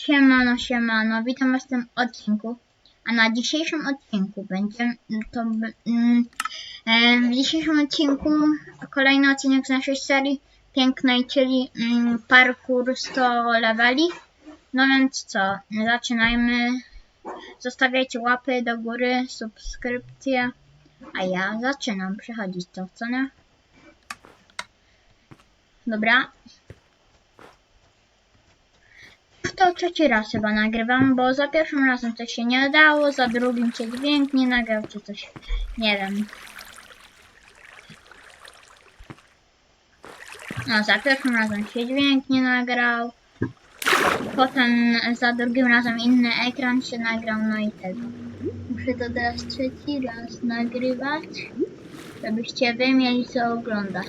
Siemano, siemano, witam was w tym odcinku. A na dzisiejszym odcinku będzie to b- mm, e, w dzisiejszym odcinku kolejny odcinek z naszej serii pięknej, czyli mm, parkour 100 leveli. No więc co, zaczynajmy. Zostawiajcie łapy do góry, subskrypcje. A ja zaczynam przechodzić to, co nie? Dobra, to trzeci raz chyba nagrywam, bo za pierwszym razem coś się nie udało, za drugim się dźwięk nie nagrał, czy coś, nie wiem. No, za pierwszym razem się dźwięk nie nagrał, potem za drugim razem inny ekran się nagrał, no i tego. Muszę to teraz trzeci raz nagrywać, żebyście wy mieli co oglądać.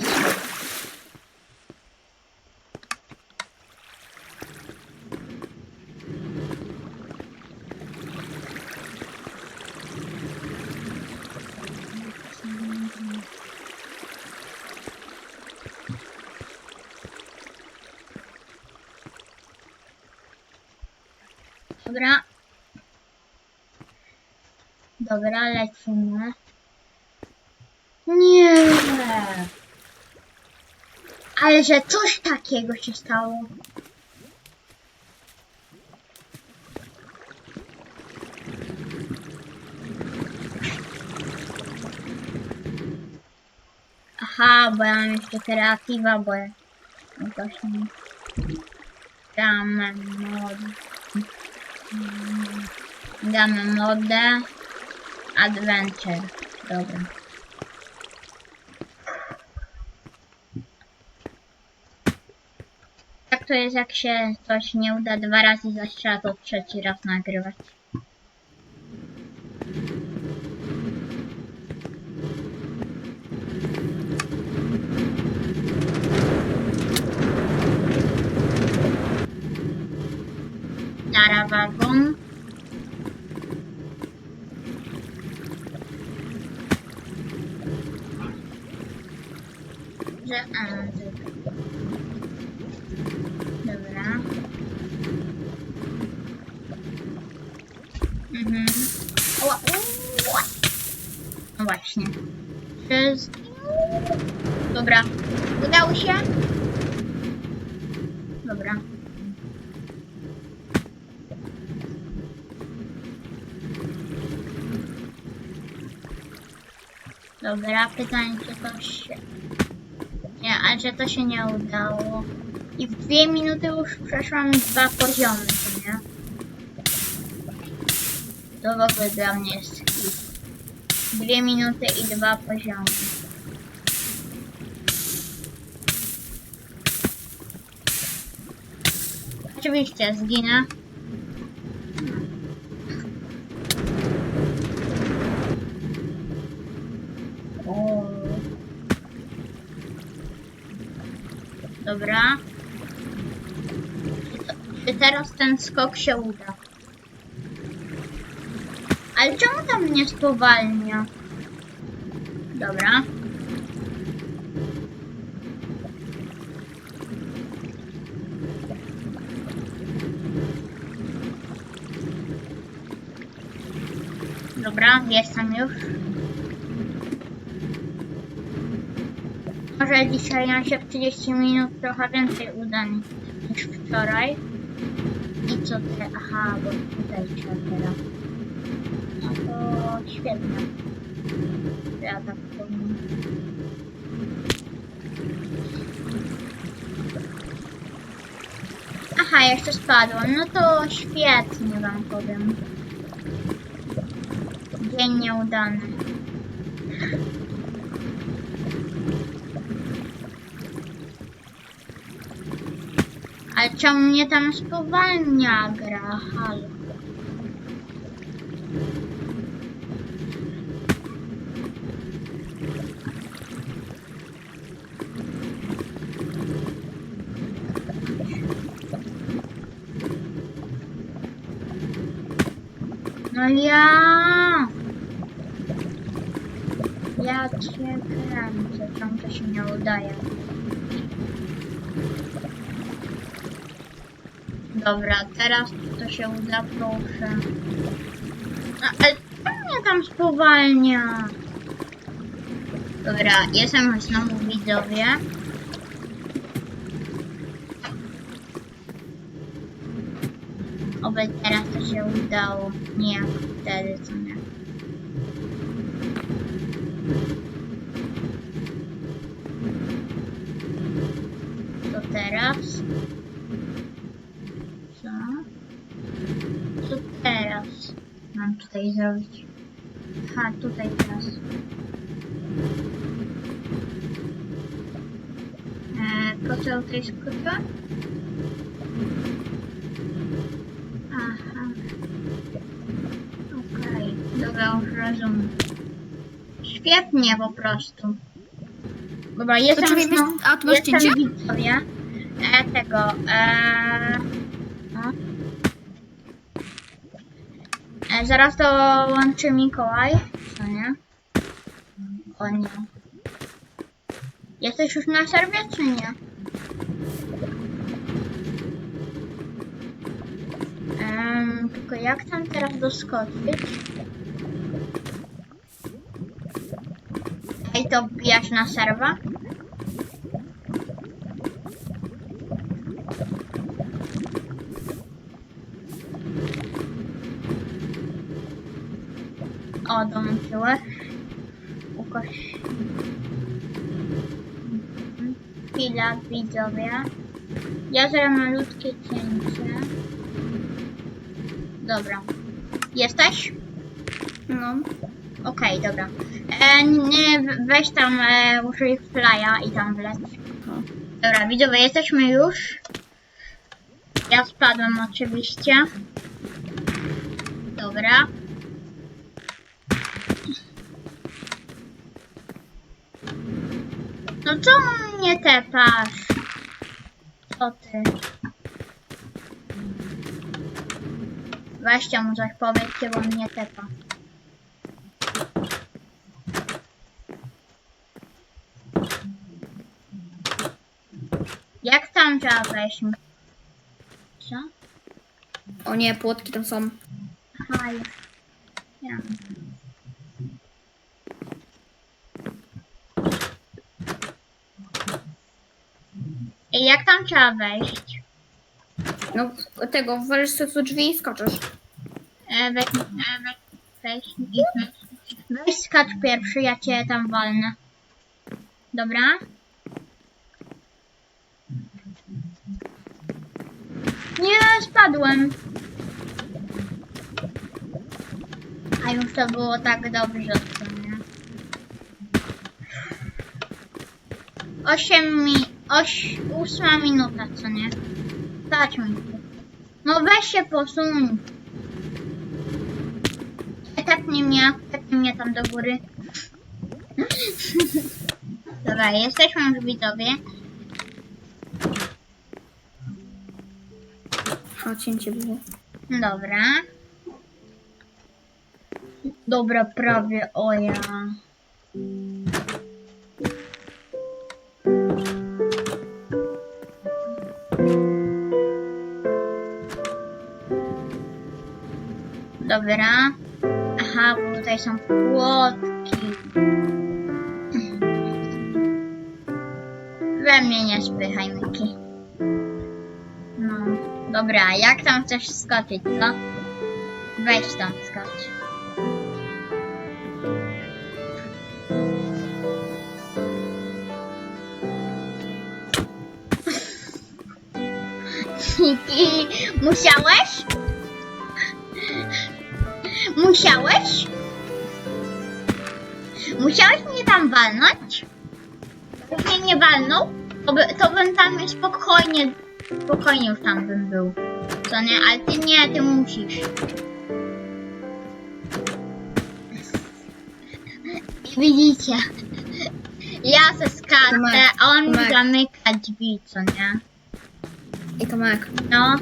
Dobra. Dobra, lecimy. Nie. Ale że coś takiego się stało. Aha, bo ja mam jeszcze kreatywa, bo ja jakoś nie... Gamę mod... Gamę modę... Adventure. Dobra. Jak to jest, jak się coś nie uda dwa razy, zaś trzeba to trzeci raz nagrywać. Dara wagon. Że, a, że... Dobra. Mhm. Ła, ła. No właśnie. Przez... Dobra. Udało się? Dobra. Dobra, pytanie, czy to się... Nie, ale że to się nie udało. I w dwie minuty już przeszłam dwa poziomy, to w ogóle dla mnie jest hit. Dwie minuty i dwa poziomy. Oczywiście zginę. Dobra. Czy teraz ten skok się uda? Ale czemu tam mnie spowalnia? Dobra. Dobra, jestem już. Może dzisiaj nam się w 30 minut trochę więcej uda niż wczoraj. I co te... Aha, bo tutaj trzeba teraz. To świetnie. Ja tak powiem. Aha, jeszcze spadłam. No to świetnie wam powiem. Dzień nieudany. Ale czemu mnie tam spowalnia gra? Halo. No ja... Cię kręcę, to się nie udaje. Dobra, teraz to się uda, proszę. A, ale mnie tam spowalnia? Dobra, jestem znowu widzowie. Oby teraz to się udało. Nie jak wtedy, co nie. To teraz? Co? Co teraz mam tutaj zrobić? Aha, tutaj teraz. Eee, po co tutaj skrócę? Aha. Okej, dobra, już rozumiem. Świetnie po prostu. Dobra, jestem czekaj, wiesz- a tu masz jestem cięcie? widzowie. E, tego, e, e, zaraz to łączy Mikołaj, co nie? O nie. Jesteś już na serwie, czy nie? Em, tylko jak tam teraz doskoczyć? Ej, to wbijasz na serwa? O, dołączyłeś. Ukoś. Chwila, widzowie. Ja zrobię malutkie cięcie. Dobra. Jesteś? No. Okej, dobra. E, nie, weź tam, e, użyj flya i tam wleć. Dobra, widzowie, jesteśmy już. Ja spadłem oczywiście. Dobra. No co mnie tepasz? Co ty? Weźcie mu coś powiedzcie, bo mnie tepa. Jak tam trzeba wejść? Co? O nie, płotki tam są. Aha, już. Ja. Ej, jak tam trzeba wejść? No, tego, walisz sobie do drzwi i skoczysz. E, weź, e, weź, weź, i weź. Weź skacz pierwszy, ja cię tam walnę. Dobra? Nie, spadłem. A już to było tak dobrze? Osiem mi... Oś... Ósma minuta, co nie? Stać mi. No weź się posuń. E, tak nie mnie, tak nie mnie tam do góry. Dobra, jesteśmy już widzowie. A, cięcie było. Dobra. Dobra, prawie, o ja. Dobra. Aha, bo tutaj są płotki. We mnie nie spychaj, Miki. Dobra, jak tam chcesz skoczyć, co? Weź tam skocz. Miki, musiałeś? Musiałeś? Musiałeś mnie tam walnąć? Gdybyś mnie nie walnął, to, by, to bym tam spokojnie, spokojnie już tam bym był. Co nie? Ale ty nie, ty musisz. Widzicie? Ja se skaczę, a on mi Tomek. zamyka drzwi, co nie? I Tomek. No.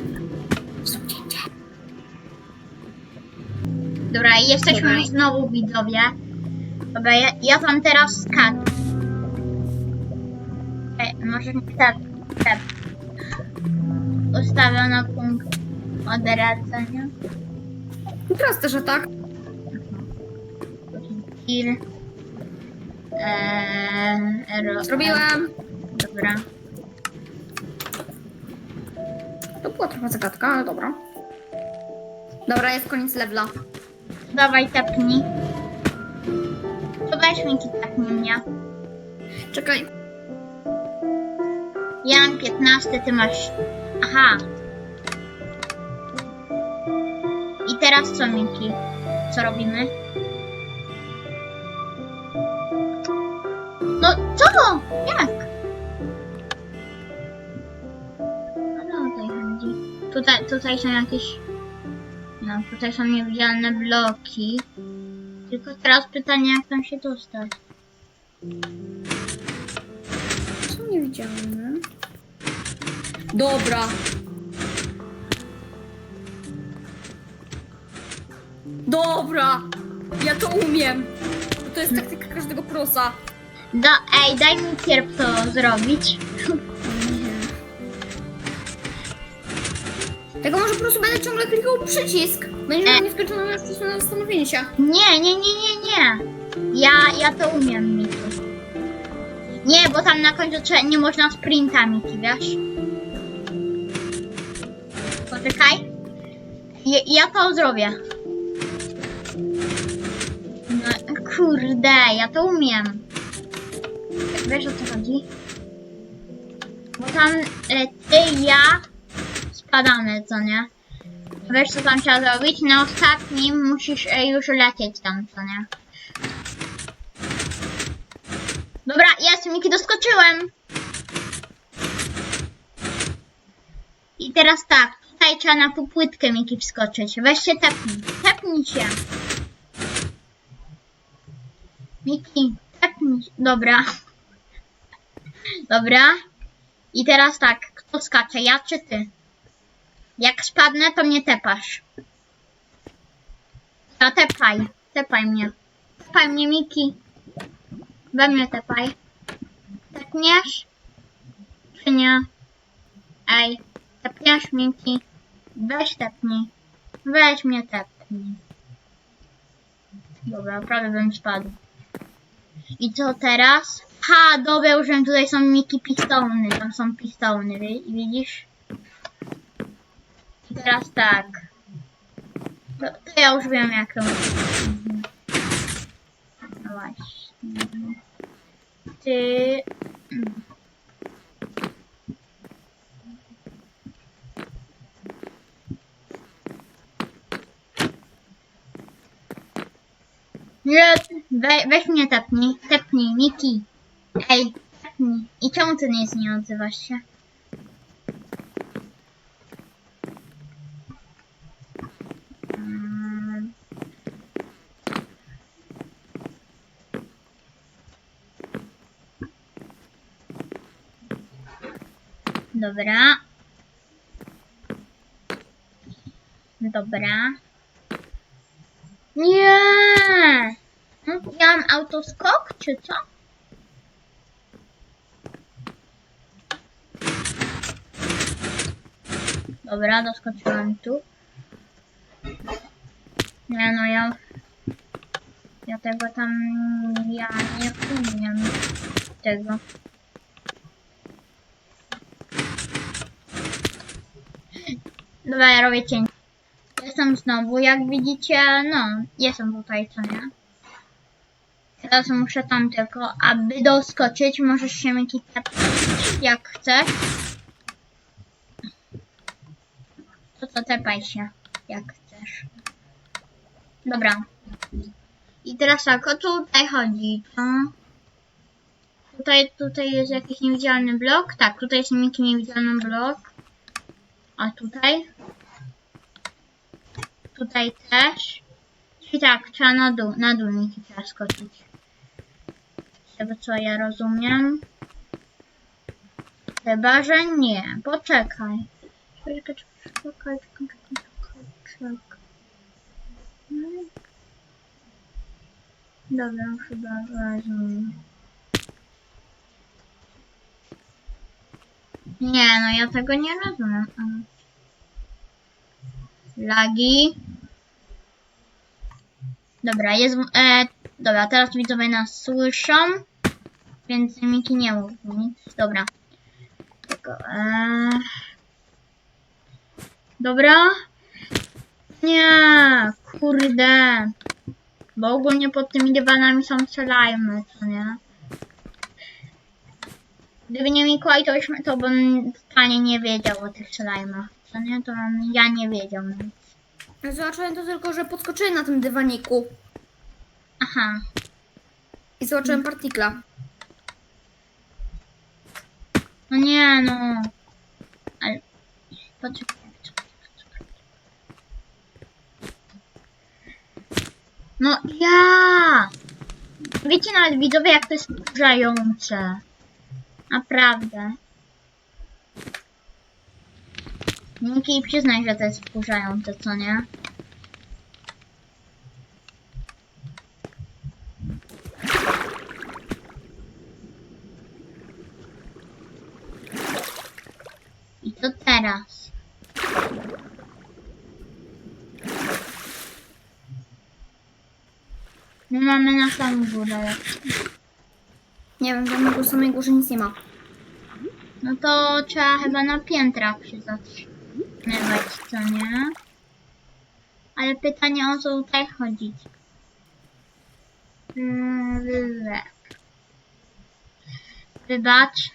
Dobra, i jesteśmy Dobra. już znowu widzowie. Dobra, ja, ja tam teraz skaczę. Ej, może nie tak, tak. Ustawiono punkt odradzenia. Proste, że tak. Kill. Eee, ro- Zrobiłem. Dobra. To była trochę zagadka, ale dobra. Dobra, jest koniec levela. Dawaj, tepnij. To weź mi tepnij mnie. Czekaj. Ja mam 15, ty masz... Aha. I teraz co, Miki? Co robimy? No, co? Jak? No, o tej chodzi. Tutaj, tutaj są jakieś... No, tutaj są niewidzialne bloki. Tylko teraz pytanie, jak tam się dostać? Co nie widziałem? Dobra. Dobra. Ja to umiem. To jest taktyka każdego prosa. Da, ej, daj mi pierw to zrobić. Tego może po prostu będę ciągle klikał przycisk. Będzie miał nieskończoną czas na zastanowienie się. Nie, nie, nie, nie, nie. Ja, ja to umiem, Miki. Nie, bo tam na końcu nie można sprinta, Miki, wiesz? Poczekaj. Ja, ja to zrobię. No, kurde, ja to umiem. Wiesz o co chodzi? Bo tam e, ty i ja spadamy, co nie? Wiesz co tam trzeba zrobić? Na ostatnim musisz e, już lecieć tam, co nie? Dobra, jest, Miki, doskoczyłem! I teraz tak, tutaj trzeba na półpłytkę Miki wskoczyć. Weź się tepnij, tepnij się. Miki, tepnij. Dobra. Dobra. I teraz tak, kto skacze, ja czy ty? Jak spadnę, to mnie tepasz. To tepaj. Tepaj mnie. Tepaj mnie, Miki. We mnie tepaj. Tepniesz? Czy nie? Ej, tepniesz, Miki? Weź tepnij. Weź mnie tepnij. Dobra, prawie bym spadł. I co teraz? Ha, dobra, już wiem, tutaj są Miki pistony. Tam są pistony, wi- widzisz? I teraz tak. To, to ja już wiem jak to. No właśnie. Ty... Nie, we, weź mnie tepnij, tepnij, Miki. Ej, tepnij. I czemu ty nic nie odzywasz się? Dobra. Dobra. Nie! Mam autoskok, czy co? Dobra, doskoczyłam tu. Nie no, ja... Ja tego tam... Ja nie umiem tego. Dobra, ja robię cień. Jestem znowu, jak widzicie, no, jestem tutaj, co nie? Teraz muszę tam tylko, aby doskoczyć, możesz się tepnąć, jak chcesz. To co, tepaj się, jak chcesz. Dobra. I teraz tak, o tutaj chodzi, co? Tutaj, tutaj jest jakiś niewidzialny blok. Tak, tutaj jest Miki niewidzialny blok. A tutaj? Tutaj też. I tak, trzeba na dół, na dół Miki trzeba skoczyć. Tego co ja rozumiem. Chyba, że nie. Poczekaj. Czekaj, czekaj, czekaj, czekaj, czekaj, czekaj. No. Dobra, chyba rozumiem. Nie, no ja tego nie rozumiem. Lagi. Dobra, jest. E, dobra, teraz widzowie nas słyszą. Więc Miki nie mów nic. Dobra. Tylko, e... Dobra. Nie, kurde. Bo ogólnie pod tymi dywanami są slimy, co nie? Gdyby nie Mikołaj, to, byśmy, to bym totalnie nie wiedział o tych slime'ach, co nie? To bym ja nie wiedział nic. Zobaczyłem to tylko, że podskoczyłem na tym dywaniku Aha, i zobaczyłem partikla. No nie no. Ale... Poczekaj. No ja! Wiecie nawet widzowie jak to jest wkurzające. Naprawdę. Niki przyznaj, że to jest wkurzające, co nie? Co teraz? My mamy na samą górę. Nie wiem, tam na samej górze nic nie ma. No to trzeba chyba na piętrach się zatrzymywać, co nie? Ale pytanie o co tutaj chodzić. Mm, wy- Wybacz.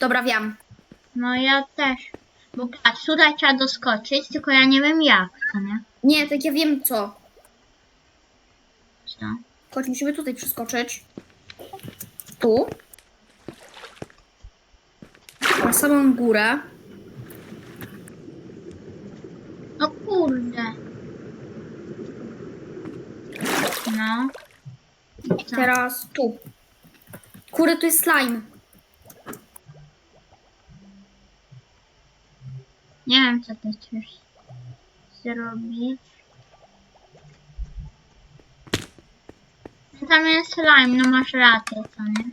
Dobra, wiem. No ja też. Bo patrz, tutaj trzeba doskoczyć, tylko ja nie wiem jak, co nie? Nie, tak ja wiem co. Co? Chodź, musimy tutaj przeskoczyć. Tu. Na samą górę. O kurde. No. I co? Teraz tu. Kurde, tu jest slime. Nie wiem, co ty chcesz zrobić. Tam jest slime, no masz rację, co nie?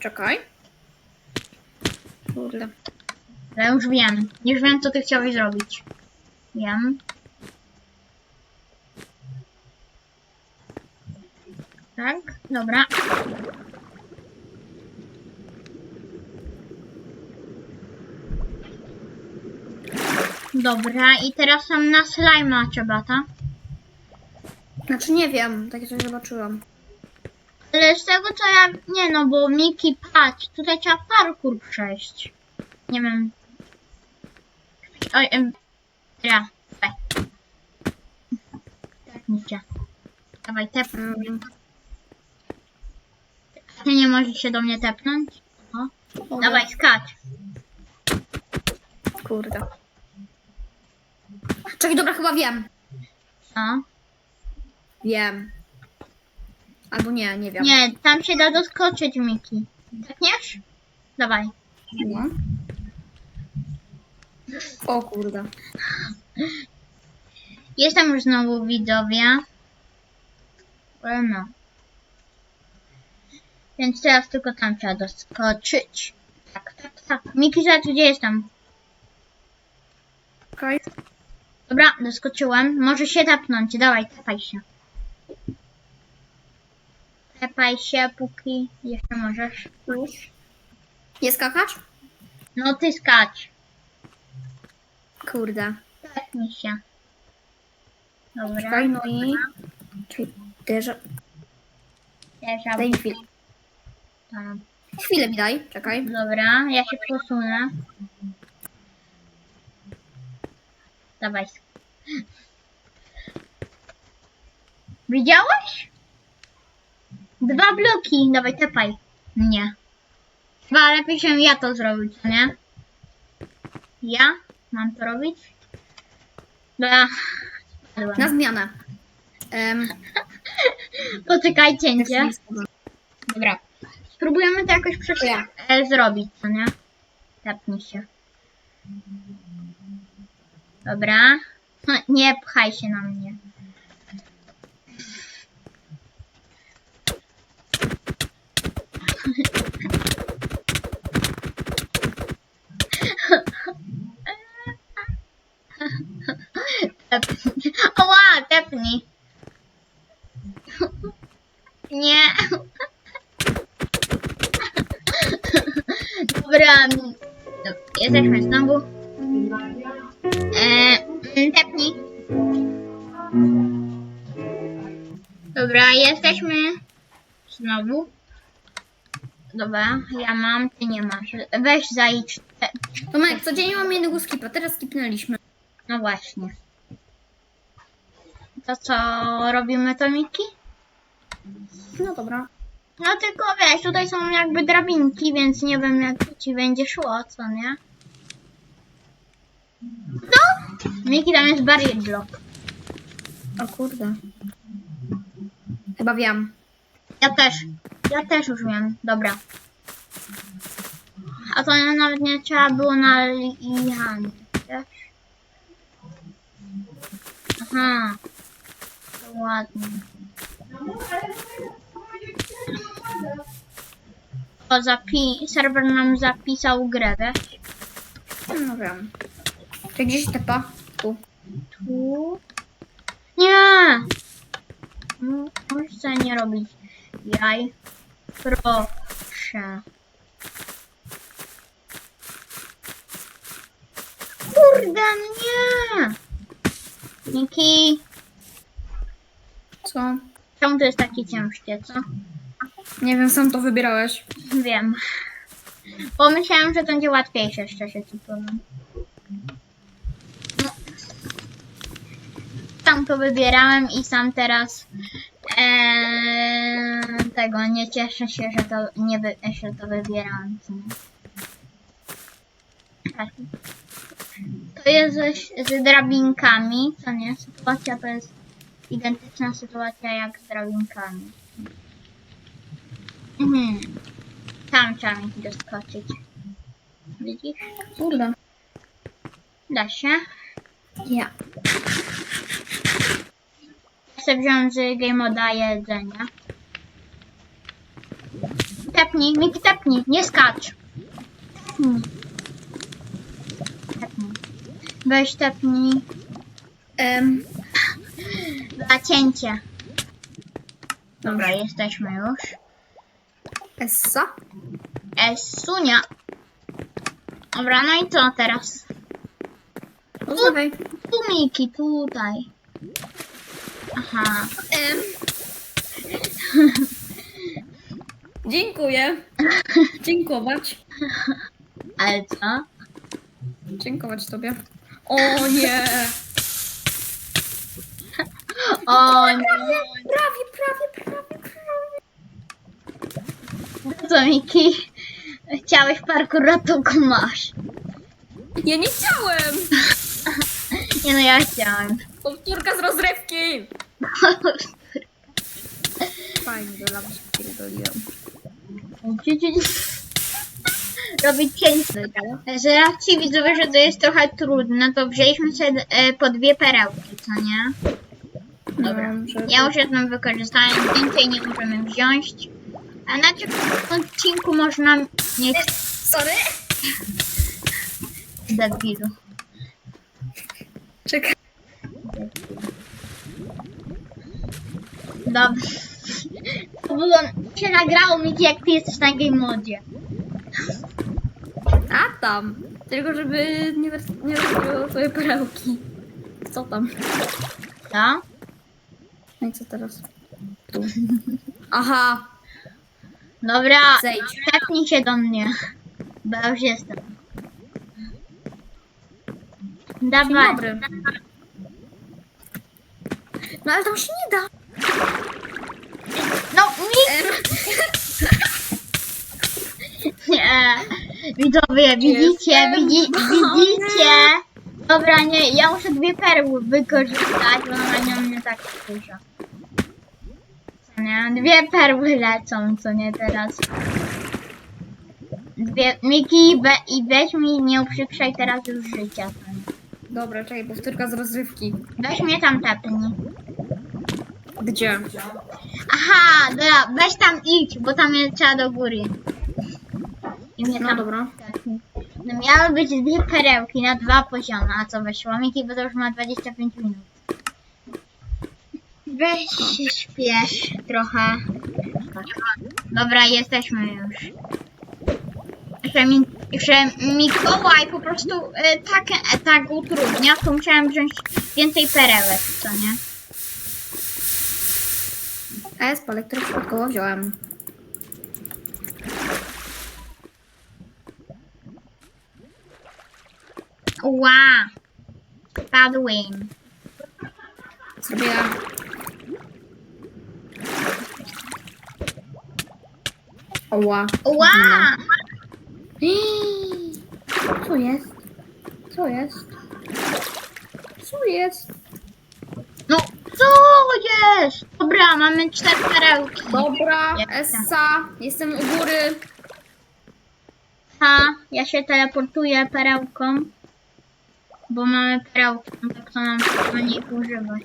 Czekaj. Kurde. Ale już wiem. Już wiem, co ty chciałeś zrobić. Wiem. Tak, dobra. Dobra, i teraz tam na slajma trzeba, tak? Znaczy nie wiem, takie coś zobaczyłam. Ale z tego co ja... Nie no, bo Miki, patrz, tutaj trzeba parkour przejść. Nie wiem. Oj, em, ja, dawaj. Tepnij cię. Dawaj, tepnij. Mm. Ty nie możesz się do mnie tepnąć? O, dawaj, skacz. Kurde. Czekaj, dobra, chyba wiem. Co? Wiem. Albo nie, nie wiem. Nie, tam się da doskoczyć, Miki. Tepniesz? Dawaj. No. O kurde. Jestem już znowu widzowie. Ale no. Więc teraz tylko tam trzeba doskoczyć. Tak, tak, tak. Miki, zobacz, gdzie jestem. Okej. Dobra, doskoczyłem. Może się tepnąć. Dawaj, tepaj się. Tepaj się, póki jeszcze możesz. Już. Nie skakać? No ty skacz. Kurde. Tepnij się. Dobra. Czekaj, no i... Czekaj, derza... Pierwsza Daj mi chwilę. tam. Chwilę mi daj, czekaj. Dobra, ja się posunę. Dawaj. Widziałeś? Dwa bloki. Dawaj, tepaj. Nie. Chyba lepiej się ja to zrobić, co nie? Ja? Mam to robić? Dobra. Spadłem. Na zmianę. Um, Poczekajcie, nie? Dobra. Spróbujemy to jakoś przecież Ja. e, zrobić, co nie? Tapnij się. Dobra. No, nie pchaj się na mnie. Oła, tepnij. Nie. Dobra. No, jest jak znowu. Jesteśmy znowu. Dobra, ja mam, ty nie masz. Weź. Te... Tomek, codziennie mam jednego skipa, teraz skipnęliśmy. No właśnie. To co, robimy to, Miki? No dobra. No tylko wiesz, tutaj są jakby drabinki, więc nie wiem jak ci będzie szło, co nie? No! Miki, tam jest barrier block. O kurde. Chyba wiem. Ja też. Ja też już wiem. Dobra. A to nawet nie trzeba było na. Wiesz? Aha. To ładnie. O, zapi- serwer nam zapisał grę, wiesz? No wiem. Czy gdzieś tepa? Tu. Tu. Nie! Sobie nie robić jaj. Proszę. Kurde, nie! Niki, Co? czemu to jest takie ciężkie, co? Nie wiem, sam to wybierałeś. Wiem. Pomyślałem, że to będzie łatwiejsze, szczerze ci powiem. Sam to wybierałem i sam teraz tego nie cieszę się, że to nie wy, że to wybierałem. Tak. To jest ze, z drabinkami, co nie? Sytuacja to jest identyczna sytuacja jak z drabinkami. Mhm. Tam trzeba mi doskoczyć. Widzisz? Kurde. Da się. Ja. Chcę wziąć z game moda jedzenia. Tepnij, Miki tepnij, nie skacz. Tepnij. Tepnij. Weź tepnij. Um, Dla cięcie. Dobra, jesteśmy już. Essa? Esunia. Dobra, no i co teraz? Dawaj. Tu Miki, tutaj. Aha. Em. Dziękuję. Dziękować. Ale co? Dziękować tobie. O nie! O nie. Prawie, prawie, prawie, prawie. No co Miki? Chciałeś to go masz. Ja nie chciałem! Nie no, ja chciałem. Powtórka z rozrywki! Fajnie, do lawy się pierdoliłem. Robić cięcie. Że raczej widzowie, że to jest trochę trudne, to wzięliśmy sobie e, po dwie perełki, co nie? Dobra. Ja już jedną wykorzystałem, więcej nie możemy wziąć. A na tym odcinku można mieć Sorry? debilu. Czekaj. Dobra. To było, się nagrało mi jak ty jesteś na game modzie. A tam. Tylko żeby nie, nie rozbiło twoje perełki. Co tam? Co? No i co teraz? Tu. Aha. Dobra, Zejdź. tepnij się do mnie. Bo ja już jestem. Dawaj. dobry. No ale tam się nie da. No, mi... Em, Nie. Widzowie, widzicie, widzi, widzicie. Dobra, nie, ja muszę dwie perły wykorzystać, bo normalnie on mnie tak dużo. Co nie? Dwie perły lecą, co nie teraz. Dwie, Miki, we, i weź mi, nie uprzykrzaj teraz już życia. nie? Dobra, czekaj, powtórka z rozrywki. Weź mnie tam tepnij. Gdzie? Aha, dobra, weź tam idź, bo tam jest trzeba do góry. I mnie No tam dobra. No miały być dwie perełki na dwa poziomy, a co wyszło? Miki, bo to już ma 25 minut. Weź się śpiesz trochę. Dobra, jesteśmy już. Że, mi, że Mikołaj po prostu e, tak, e, tak utrudnia, to musiałem wziąć więcej perełek, co nie? ESP, ale który przypadkowo wziąłem. Ła! Padłem. Zrobiłam. Oła. Ła! Co jest? Co jest? Co jest? No, co jest? Dobra, mamy cztery perełki. Dobra, Jak Essa, jestem u góry. Ha, ja się teleportuję perełką. Bo mamy perełkę, no tak to nam trzeba nie używać.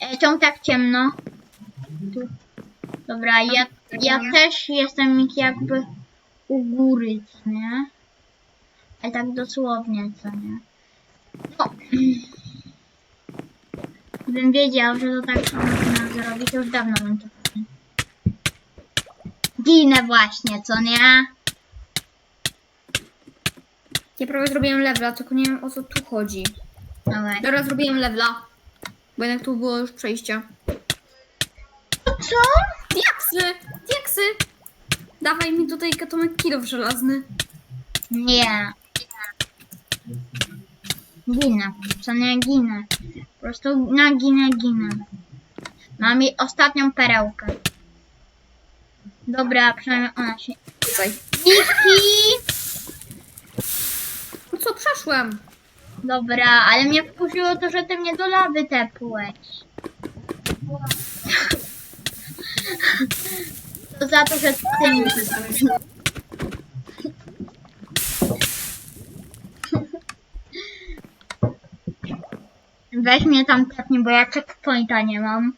E, czemu tak ciemno? Tu. Dobra, ja, ja też jestem jakby u góry, co nie? Ale tak dosłownie, co nie? No. Gdybym wiedział, że to tak można zrobić, to już dawno bym to. Ginę właśnie, co nie? Ja prawie zrobiłem levela, tylko nie wiem o co tu chodzi. Dawaj. Dobra, zrobiłem levela. Bo jednak tu było już przejście. Co? Diaksy! Diaksy! Dawaj mi tutaj katomek kilow żelazny. Nie. Ginę. Co nie ginę. Po prostu na ginę, ginę. Mam jej ostatnią perełkę. Dobra, przynajmniej ona się... Tutaj. No co, przeszłem. Dobra, ale mnie wkurzyło to, że ty mnie do lawy tepłeś. To za to, że ty mnie... Weź mnie tam tepnij, bo ja checkpointa nie mam.